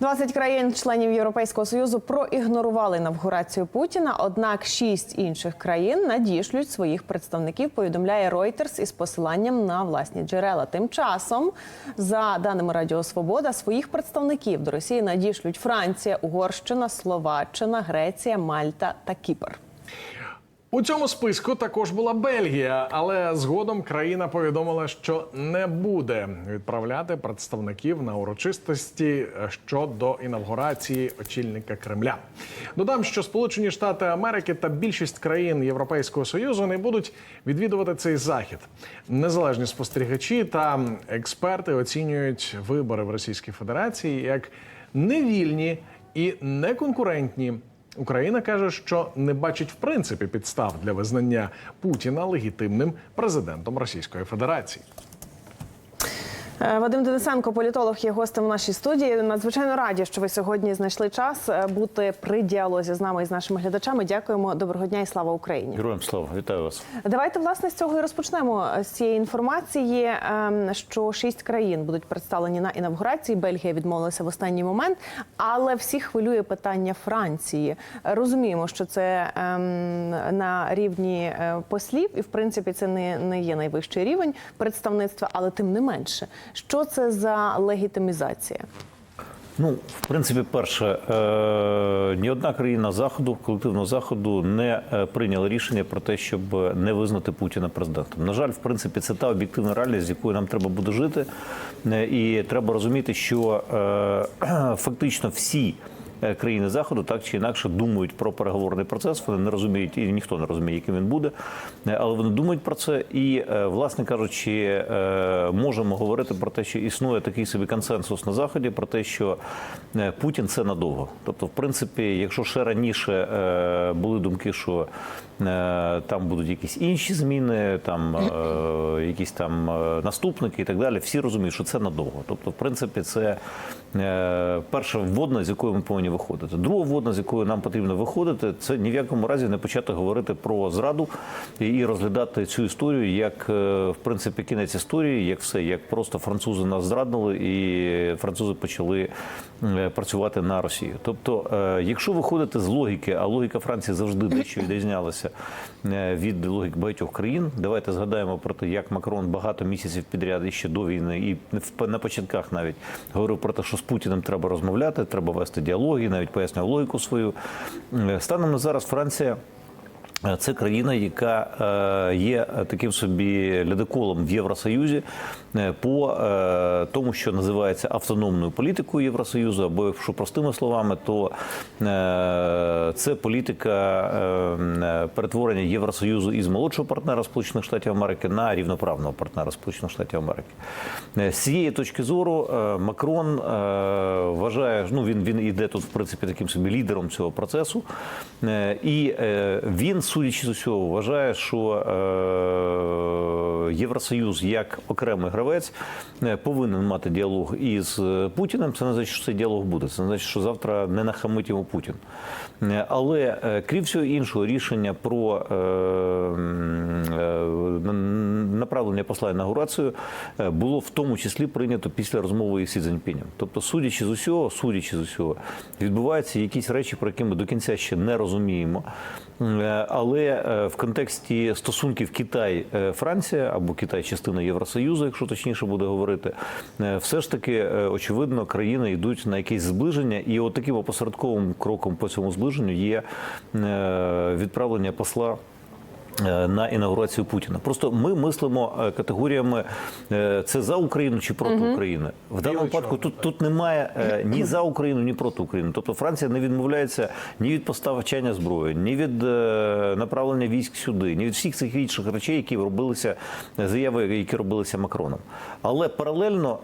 20 країн-членів Європейського союзу проігнорували інавгурацію Путіна. Однак шість інших країн надішлють своїх представників. Повідомляє Reuters із посиланням на власні джерела. Тим часом, за даними Радіо Свобода, своїх представників до Росії надішлють Франція, Угорщина, Словаччина, Греція, Мальта та Кіпр. У цьому списку також була Бельгія, але згодом країна повідомила, що не буде відправляти представників на урочистості щодо інавгурації очільника Кремля. Додам, що Сполучені Штати Америки та більшість країн Європейського союзу не будуть відвідувати цей захід. Незалежні спостерігачі та експерти оцінюють вибори в Російській Федерації як невільні і неконкурентні. Україна каже, що не бачить в принципі підстав для визнання Путіна легітимним президентом Російської Федерації. Е, Вадим Денисенко, політолог, є гостем в нашій студії. Надзвичайно раді, що ви сьогодні знайшли час е, бути при діалозі з нами і з нашими глядачами. Дякуємо. Доброго дня і слава Україні. Героям слава, вітаю вас. Давайте власне з цього і розпочнемо з цієї інформації, що шість країн будуть представлені на інавгурації. Бельгія відмовилася в останній момент, але всіх хвилює питання Франції. Розуміємо, що це ем, на рівні е, послів, і в принципі це не є найвищий рівень представництва, але тим не менше, що це за легітимізація? Ну, в принципі, перше, е, ні одна країна заходу, колективного заходу, не е, прийняла рішення про те, щоб не визнати Путіна президентом. На жаль, в принципі, це та об'єктивна реальність, з якою нам треба буде жити, Е, і треба розуміти, що е, фактично всі. Е, Країни заходу так чи інакше думають про переговорний процес. Вони не розуміють, і ніхто не розуміє, яким він буде, Е, але вони думають про це. І, е, власне кажучи, можемо говорити про те, що існує такий собі консенсус на заході, про те, що Путін це надовго. Тобто, в принципі, якщо ще раніше були думки, що там будуть якісь інші зміни, там якісь там наступники і так далі, всі розуміють, що це надовго. Тобто, в принципі, це перша вводна, з якою ми повинні виходити. Друга вводна, з якою нам потрібно виходити, це ні в якому разі не почати говорити про зраду і розглядати цю історію як е, в принципі кінець історії, як все, як просто французи нас зрадили, і французи почали е, працювати на Росію. Тобто, е, якщо виходити з логіки, а логіка Франції завжди дещо відрізнялася від логік багатьох країн. Давайте згадаємо про те, як Макрон багато місяців підряд і ще до війни, і на початках навіть говорив про те, що з Путіним треба розмовляти, треба вести діалоги, навіть пояснював логіку свою. Е, Станом на зараз Франція. Це країна, яка е, є таким собі ледоколом в Євросоюзі е, по е, тому, що називається автономною політикою Євросоюзу, або якщо простими словами, то це політика перетворення Євросоюзу із молодшого партнера Сполучених Штатів Америки на рівноправного партнера Сполучених Штатів Америки. З цієї точки зору Макрон вважає, ну він він іде тут в принципі таким собі лідером цього процесу, і він, судячи з усього, вважає, що е, Євросоюз як окремий гравець е, повинен мати діалог із е, Путіним. Це не значить, що цей діалог буде. Це не значить, що завтра не нахамить йому Путін. Е, Але крім всього іншого, рішення про направлення посла інаугурацію було в тому числі прийнято після розмови із Сі Цзіньпінем. Тобто, судячи з усього, судячи з усього, відбуваються якісь речі, про які ми до кінця ще не розуміємо. Але в контексті стосунків Китай-Франція або Китай частина Євросоюзу, якщо точніше буде говорити, е, все ж таки е, очевидно країни йдуть на якесь зближення, і от таким опосередковим кроком по цьому зближенню є е, відправлення посла. Е, На інаугурацію Путіна просто ми мислимо е, категоріями е, це за Україну чи проти України. В даному випадку тут тут немає ні за Україну, ні проти України. Тобто Франція не відмовляється ні від поставчання зброї, ні від направлення військ сюди, ні від всіх цих інших речей, які робилися заяви, які робилися Макроном. Але паралельно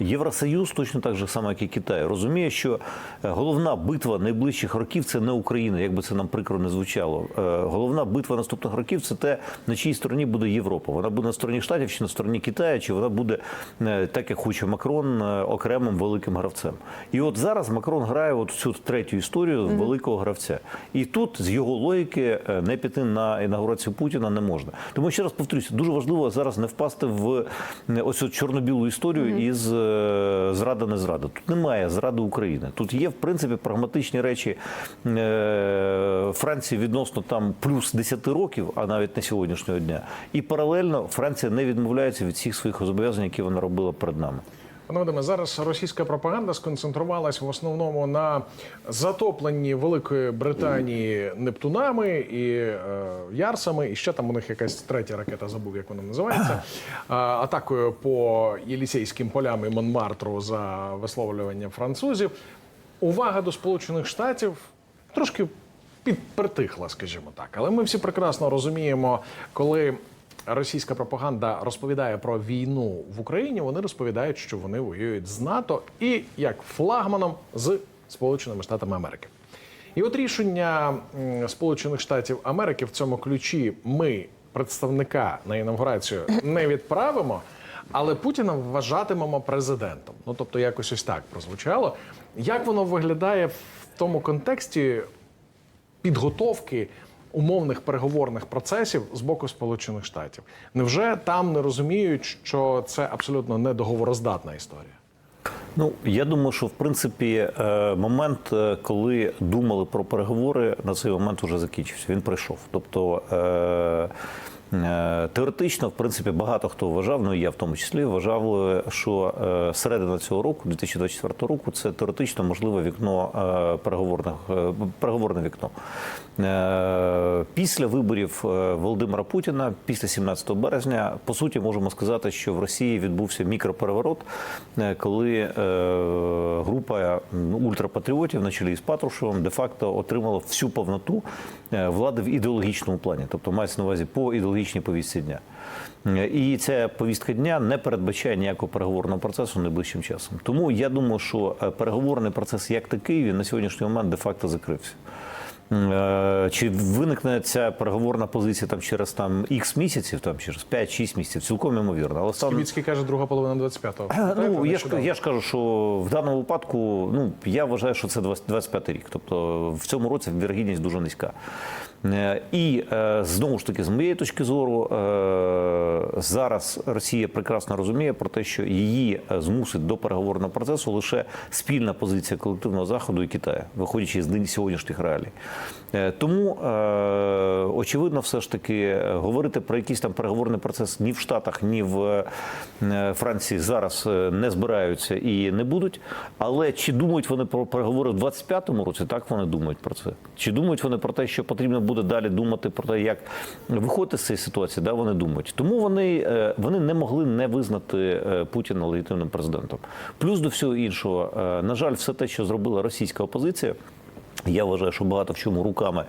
Євросоюз, точно так же само, як і Китай, розуміє, що головна битва найближчих років це не Україна, як би це нам прикро не звучало. Головна битва наступних років представників це те, на чиїй стороні буде Європа. Вона буде на стороні Штатів чи на стороні Китаю, чи вона буде е, так, як хоче Макрон, е, окремим великим гравцем. І от зараз Макрон грає от цю третю історію великого гравця. І тут з його логіки е, не піти на інаугурацію Путіна не можна. Тому ще раз повторюся, дуже важливо зараз не впасти в ось цю чорно-білу історію із е, зрада не зрада. Тут немає зради України. Тут є в принципі прагматичні речі Франції відносно там плюс 10 років, а навіть не сьогоднішнього дня. І паралельно Франція не відмовляється від всіх своїх зобов'язань, які вона робила перед нами. Пане Вадиме, зараз російська пропаганда сконцентрувалась в основному на затопленні Великої Британії Нептунами і е, Ярсами, і ще там у них якась третя ракета, забув, як вона називається. А, атакою по Єлісейським полям і Монмартру за висловлювання французів. Увага до Сполучених Штатів трошки підпритихла, скажімо так. Але ми всі прекрасно розуміємо, коли російська пропаганда розповідає про війну в Україні, вони розповідають, що вони воюють з НАТО і як флагманом з Сполученими Штатами Америки. І от рішення Сполучених Штатів Америки в цьому ключі ми представника на інавгурацію не відправимо. Але Путіна вважатимемо президентом. Ну тобто, якось ось так прозвучало. Як воно виглядає в тому контексті підготовки умовних переговорних процесів з боку Сполучених Штатів? Невже там не розуміють, що це абсолютно недоговороздатна історія? Ну я думаю, що в принципі е, момент, е, коли думали про переговори, на цей момент вже закінчився. Він прийшов. Тобто. Е, Теоретично, в принципі, багато хто вважав, ну і я в тому числі вважав, е, що е, середина цього року, 2024 року, це теоретично можливе вікно переговорних переговорне вікно. Після виборів Володимира Путіна, після 17 березня, по суті, можемо сказати, що в Росії відбувся мікропереворот, коли група ультрапатріотів на чолі з Патрушевим де-факто отримала всю повноту влади в ідеологічному плані, тобто мається на увазі по ідеологічній повістці дня. І ця повістка дня не передбачає ніякого переговорного процесу найближчим часом. Тому я думаю, що е, переговорний процес як такий він на сьогоднішній момент де-факто закрився. Е, Чи виникне ця переговорна позиція там через там ікс місяців, там через 5-6 місяців, цілком ймовірно. Але стан Ківіцький каже, друга половина 25-го. ну я ж я ж кажу, що в даному випадку, ну я вважаю, що це 20 25 рік. Тобто в цьому році вірогідність дуже низька. Е, І е, знову ж таки, з моєї точки зору, е, зараз Росія прекрасно розуміє про те, що її е, змусить до переговорного процесу лише спільна позиція колективного заходу і Китаю, виходячи з сьогоднішніх реалій. Е, Тому е, очевидно, все ж таки говорити про якийсь там переговорний процес ні в Штатах, ні в Франції зараз не збираються і не будуть. Але чи думають вони про переговори в 25-му році? Так вони думають про це. Чи думають вони про те, що потрібно буде далі думати про те, як виходити з цієї ситуації? Да, вони думають. Тому вони, е, вони не могли не визнати е, Путіна легітимним президентом. Плюс до всього іншого, е, на жаль, все те, що зробила російська опозиція. Я вважаю, що багато в чому руками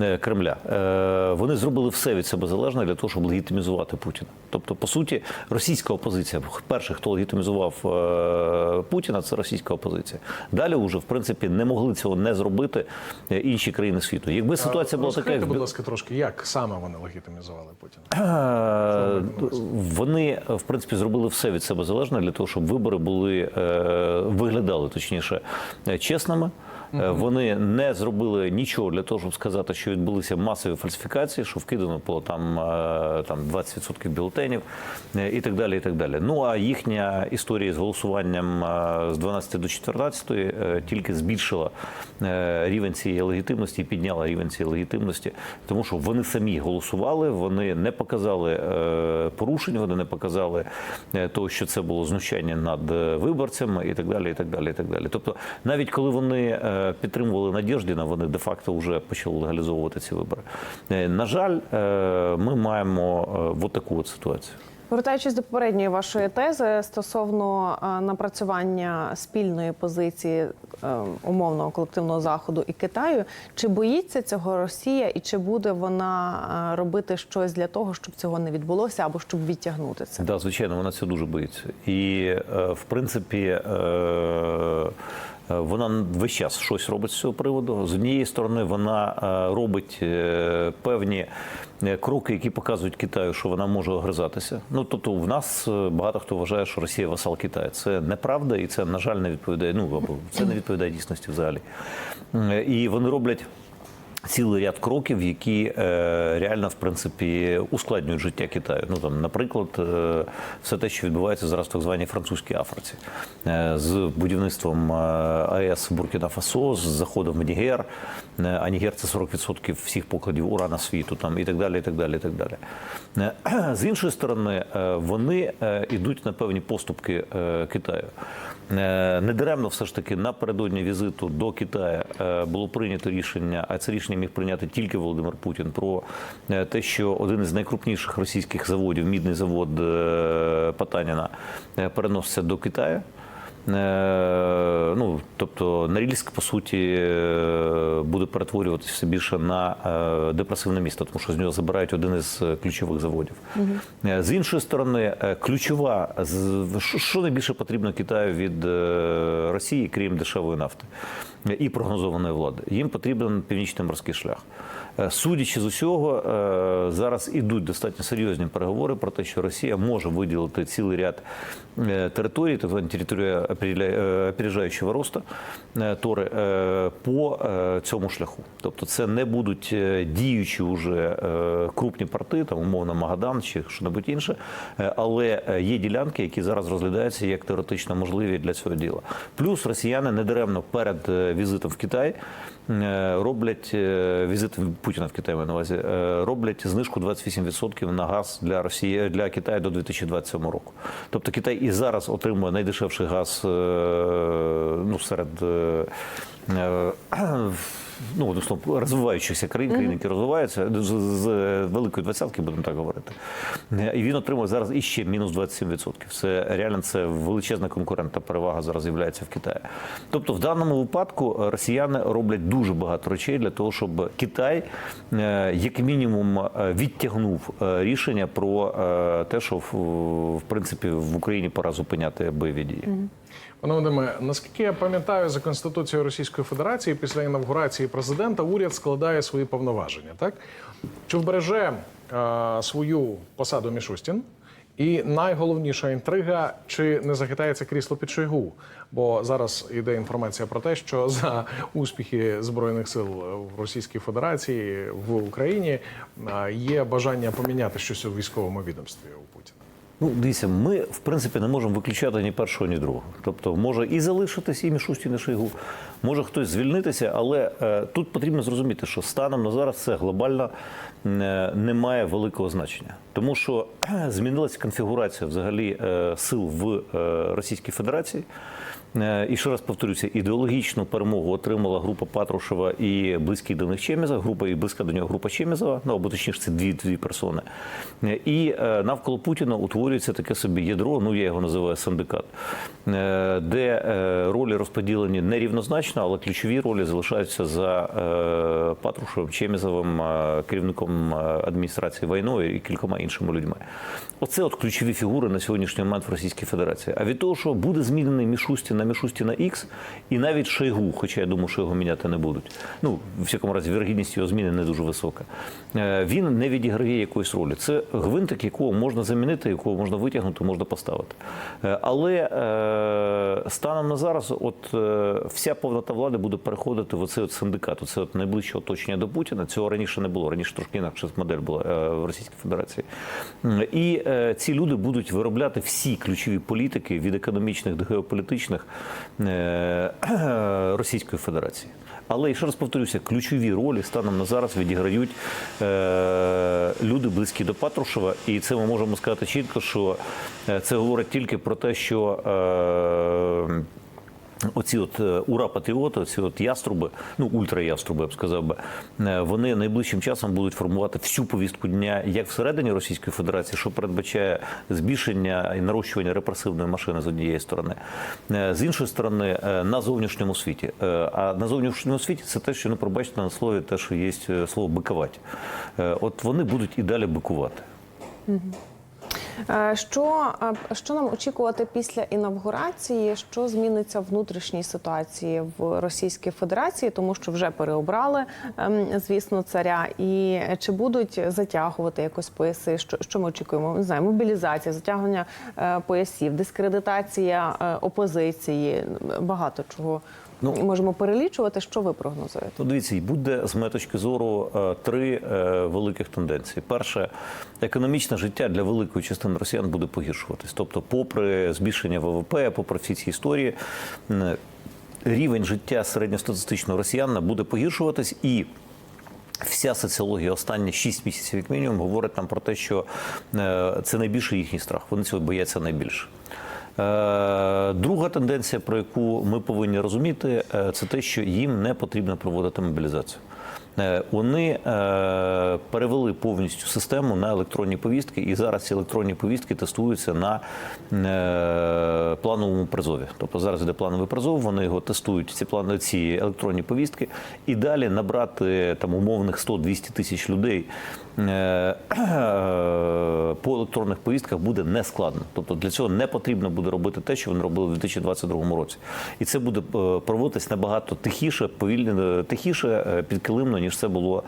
е, Кремля. Е, Вони зробили все від себе залежне для того, щоб легітимізувати Путіна. Тобто, по суті, російська опозиція, перший, хто легітимізував е, Путіна, це російська опозиція. Далі вже, в принципі, не могли цього не зробити інші країни світу. Якби ситуація була така, як будь ласка, трошки, як саме вони легітимізували Путіна? Вони в принципі зробили все від себе залежне для того, щоб вибори були виглядали точніше чесними. Е, Вони не зробили нічого для того, щоб сказати, що відбулися масові фальсифікації, що вкидано було там, е, там 20% бюлетенів е, і так далі. І так далі. Ну а їхня історія з голосуванням з 12 до 14 е, тільки збільшила рівень цієї легітимності і підняла рівень цієї легітимності, тому що вони самі голосували, вони не показали порушень, вони не показали того, що це було знущання над виборцями, і так далі. І так далі, і так далі. Тобто, навіть коли вони е, підтримували Надєждіна, вони де-факто вже почали легалізовувати ці вибори. Е, На жаль, е, ми маємо е, от таку от ситуацію. Повертаючись до попередньої вашої тези стосовно напрацювання спільної позиції умовного колективного заходу і Китаю, чи боїться цього Росія, і чи буде вона робити щось для того, щоб цього не відбулося, або щоб відтягнути це? Да, звичайно, вона цього дуже боїться. І в принципі. е, Вона весь час щось робить з цього приводу. З однієї сторони, вона е, робить е, певні е, кроки, які показують Китаю, що вона може огризатися. Ну тобто, в нас багато хто вважає, що Росія васал Китаю. Це неправда, і це на жаль не відповідає. Ну або це не відповідає дійсності взагалі. І вони роблять цілий ряд кроків, які е, реально в принципі ускладнюють життя Китаю. Ну там, наприклад, е, все те, що відбувається зараз так званій французькій Африці, е, з будівництвом АЕС Буркіна Фасо, з заходом в Нігер. А Нігер це 40% всіх покладів урана світу, там і так далі. І так далі, і так далі. Е, З іншої сторони, вони йдуть на певні поступки Китаю. Недаремно все ж таки напередодні візиту до Китаю було прийнято рішення, а це рішення міг прийняти тільки Володимир Путін про е, те, що один із найкрупніших російських заводів, мідний завод е, Потаніна, е, переноситься до Китаю. Ну, тобто Норильськ, по суті, буде перетворюватися все більше на депресивне місто, тому що з нього забирають один із ключових заводів. Е, З іншої сторони, ключова що- найбільше потрібно Китаю від Росії, крім дешевої нафти і прогнозованої влади. Їм потрібен північний морський шлях. Е, Судячи з усього, е, зараз ідуть достатньо серйозні переговори про те, що Росія може виділити цілий ряд е, територій, території е, опережаючого росту тори по цьому шляху. Тобто, це не будуть діючі вже крупні порти, там умовно Магадан чи що-небудь інше, е, але є ділянки, які зараз розглядаються як теоретично можливі для цього діла. Плюс росіяни недаремно перед візитом в Китай е, роблять е, візит Путіна в Китай маю на увазі, е, роблять знижку 28% на газ для Росії для Китаю до 2027 року. Тобто Китай і зараз отримує найдешевший газ ну, серед. Ну, условно, розвиваючихся країн, країн, які розвиваються з, з великої двадцятки, будемо так говорити. І він отримує зараз іще мінус 27%. Це реально це величезна конкурентна перевага зараз з'являється в Китаї. Тобто, в даному випадку е, росіяни роблять дуже багато речей для того, щоб Китай, е, як мінімум, е, відтягнув рішення про те, що в, в принципі в Україні пора зупиняти бойові дії. Пане Вадиме, наскільки я пам'ятаю, за конституцією Російської Федерації після інавгурації президента уряд складає свої повноваження. Так чи вбереже е, свою посаду Мішустін? І найголовніша інтрига, чи не захитається крісло під Шойгу? Бо зараз йде інформація про те, що за успіхи збройних сил в Російській Федерації в Україні е, є бажання поміняти щось у військовому відомстві у Путіна. Ну, дивіться, ми в принципі не можемо виключати ні першого, ні другого. Тобто, може і залишитись і Мішустін, і Шойгу, може хтось звільнитися, але е, тут потрібно зрозуміти, що станом на зараз це глобально е, не має великого значення, тому що змінилася конфігурація взагалі е, сил в Російській Федерації. І ще раз повторюся, ідеологічну перемогу отримала група Патрушева і близький до них Чеміза, група і близька до нього група Чемізова, ну або точніше, це дві дві персони. І навколо Путіна утворюється таке собі ядро, ну я його називаю синдикат, де ролі розподілені нерівнозначно, але ключові ролі залишаються за е, Патрушевим, Чемізовим, е, керівником е, адміністрації війною і кількома іншими людьми. Оце от ключові фігури на сьогоднішній момент в Російській Федерації. А від того, що буде змінений Мішустін на Мішустіна Ікс, і навіть Шойгу, хоча я думаю, що його міняти не будуть. Ну, в всякому разі, вірогідність його зміни не дуже висока. Він не відіграє якоїсь ролі. Це гвинтик, якого можна замінити, якого можна витягнути, можна поставити. Але станом на зараз, от вся повнота влади буде переходити в оцей от синдикат, оце от найближче оточення до Путіна. Цього раніше не було. Раніше трошки інакша модель була е, в Російській Федерації. І е, ці люди будуть виробляти всі ключові політики від економічних до геополітичних е, Російської Федерації. Але і ще раз повторюся, ключові ролі станом на зараз відіграють е, люди близькі до Патрушева, і це ми можемо сказати чітко, що це говорить тільки про те, що. Е, Оці от е, ура патріоти, оці от яструби, ну ультра-яструби, я б сказав би, е, вони найближчим часом будуть формувати всю повістку дня як всередині Російської Федерації, що передбачає збільшення і нарощування репресивної машини з однієї сторони, е, з іншої сторони, на зовнішньому світі. А на зовнішньому світі це те, що ну пробачте на слові, те, що є слово бикувати. От вони будуть і далі бикувати. Е, Що, е, що нам очікувати після інавгурації? Що зміниться в внутрішній ситуації в Російській Федерації, тому що вже переобрали, ем, звісно, царя, і чи будуть затягувати якось пояси? Що, що ми очікуємо? Не знаю, мобілізація, затягування е, поясів, дискредитація опозиції. Багато чого Ну, можемо перелічувати. Що ви прогнозуєте? То дивіться, буде з моєї точки зору е, три е, великих тенденції. Перше, економічне життя для великої частини росіян буде погіршуватись. Тобто, попри збільшення ВВП, попри всі ці історії, рівень життя середньостатистичного росіянина буде погіршуватись і. Вся соціологія останні 6 місяців, як мінімум, говорить нам про те, що е, це найбільший їхній страх. Вони цього бояться найбільше. Е, Друга тенденція, про яку ми повинні розуміти, е, це те, що їм не потрібно проводити мобілізацію. Е, Вони перевели повністю систему на електронні повістки, і зараз ці електронні повістки тестуються на плановому призові. Тобто зараз йде плановий призов, вони його тестують, ці плани, ці електронні повістки, і далі набрати там умовних 100-200 тисяч людей по електронних повістках буде нескладно. Тобто для цього не потрібно буде робити те, що вони робили в 2022 році. І це буде е, проводитись набагато тихіше, повільно, тихіше, е, підкилимно, ніж це було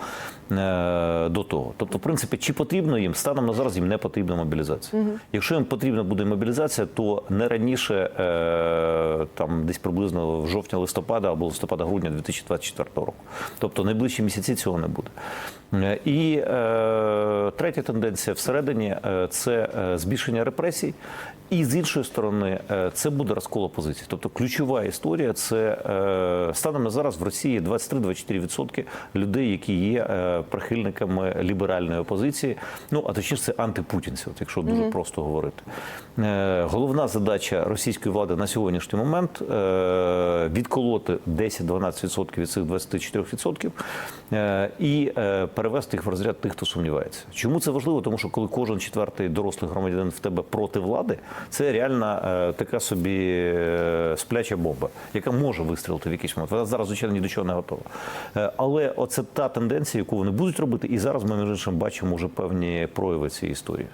е, до того. Тобто, в принципі, чи потрібно їм станом на зараз їм не потрібна мобілізація. Якщо їм потрібна буде мобілізація, то не раніше е, там десь приблизно в жовтня-листопада або листопада-грудня 2024 року. Тобто найближчі місяці цього не буде. Е, І е, третя тенденція всередині е, це е, збільшення репресій. І з іншої сторони, це буде розкол опозиції. Тобто ключова історія це е, станом на зараз в Росії 23-24% людей, які є прихильниками ліберальної опозиції. Ну а точніше, це антипутінці, от якщо дуже просто говорити. Е, Головна задача російської влади на сьогоднішній момент е, відколоти 10-12% від цих 24% е, і е, перевести їх в розряд тих, хто сумнівається. Чому це важливо? Тому що коли кожен четвертий дорослий громадянин в тебе проти влади, це реально е, така собі е, спляча бомба, яка може вистрілити в якийсь момент. Вона зараз, звичайно, ні до чого не готова. Е, Але оце та тенденція, яку вони будуть робити, і зараз ми між іншим бачимо вже певні прояви цієї історії.